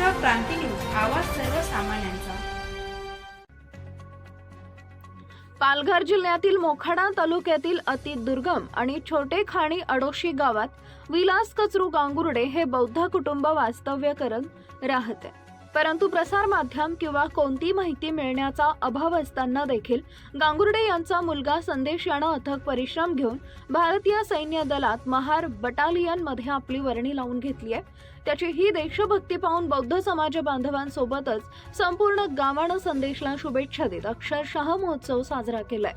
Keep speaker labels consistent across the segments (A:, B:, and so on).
A: Maharashtra Kranti news आवाज सर्वसामान्यांचा.
B: पालघर जिल्ह्यातील मोखाडा तालुक्यातील अति दुर्गम आणि छोटे खाणी अडोशी गावात विलास कचरू गांगुर्डे हे बौद्ध कुटुंब वास्तव्य करत राहते. परंतु प्रसार माध्यम किंवा कोणती माहिती मिळण्याचा अभाव असताना देखील गांगुर्डे यांचा मुलगा संदेश यानं अथक परिश्रम घेऊन भारतीय सैन्य दलात महार बटालियनमध्ये आपली वर्णी लावून घेतली आहे. त्याची ही देशभक्ती पाहून बौद्ध समाज बांधवांसोबतच संपूर्ण गावानं संदेशला शुभेच्छा देत अक्षरशः महोत्सव साजरा केलाय.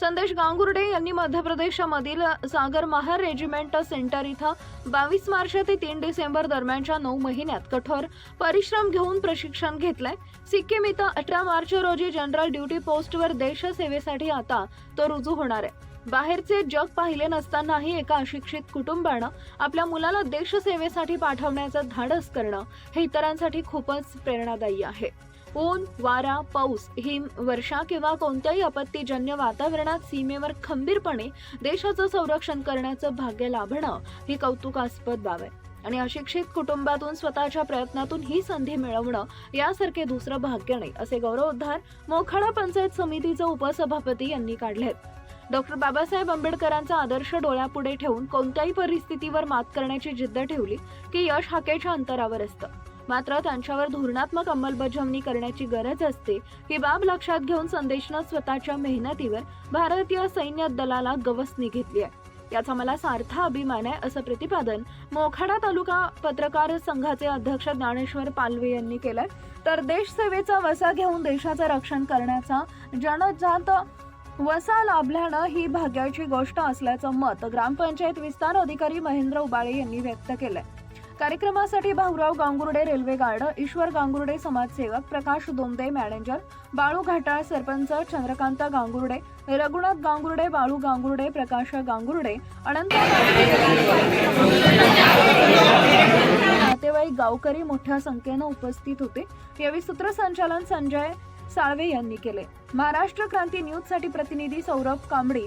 B: संदेश गांगुर्डे यांनी मध्य प्रदेशामधील सागर महार रेजिमेंट सेंटर इथं बावीस मार्च ते तीन डिसेंबर दरम्यानच्या नऊ महिन्यात कठोर परिश्रम घेऊन प्रशिक्षण घेतलंय. सिक्कीम इथं अठरा मार्च रोजी जनरल ड्युटी पोस्टवर देशसेवेसाठी आता तो रुजू होणार आहे. बाहेरचे जग पाहिले नसतानाही एका अशिक्षित कुटुंबानं आपल्या मुलाला देशसेवेसाठी पाठवण्याचं धाडस करणं हे इतरांसाठी खूपच प्रेरणादायी आहे. ऊन वारा पाऊस हिम वर्षा किंवा कोणत्याही आपत्तीजन्य वातावरणात सीमेवर खंबीरपणे देशाचं संरक्षण करण्याचं भाग्य लाभणं ही कौतुकास्पद बाब आहे. आणि अशिक्षित कुटुंबातून स्वतःच्या प्रयत्नातून ही संधी मिळवणं यासारखे दुसरं भाग्य नाही असे गौरवोद्धार मोखाडा पंचायत समितीचे उपसभापती यांनी काढलेत. डॉक्टर बाबासाहेब आंबेडकरांचा आदर्श डोळ्यापुढे ठेवून कोणत्याही परिस्थितीवर मात करण्याची जिद्द ठेवली की यश हाकेच्या अंतरावर असतं. मात्र त्यांच्यावर धोरणात्मक अंमलबजावणी करण्याची गरज असते. ही बाब लक्षात घेऊन संदेशनं स्वतःच्या मेहनतीवर भारतीय सैन्य दलाला गवसणी घेतली आहे. याचा मला सार्थ अभिमान आहे असं प्रतिपादन मोखाडा तालुका पत्रकार संघाचे अध्यक्ष ज्ञानेश्वर पालवे यांनी केलंय. तर देशसेवेचा वसा घेऊन देशाचं रक्षण करण्याचा जनजात वसा लाभल्यानं ही भाग्याची गोष्ट असल्याचं मत ग्रामपंचायत विस्तार अधिकारी महेंद्र उबाळे यांनी व्यक्त केलंय. कार्यक्रमासाठी भाऊराव गांगुर्डे रेल्वे गार्ड ईश्वर गांगुर्डे समाजसेवक प्रकाश दोंदे मॅनेजर बाळू घाटाळ सरपंच चंद्रकांत गांगुर्डे रघुनाथ गांगुर्डे बाळू गांगुर्डे प्रकाश गांगुर्डे अनंत नातेवाईक गावकरी मोठ्या संख्येनं उपस्थित होते. यावेळी सूत्रसंचालन संजय साळवे यांनी केले. महाराष्ट्र क्रांती न्यूजसाठी प्रतिनिधी सौरभ कांबडी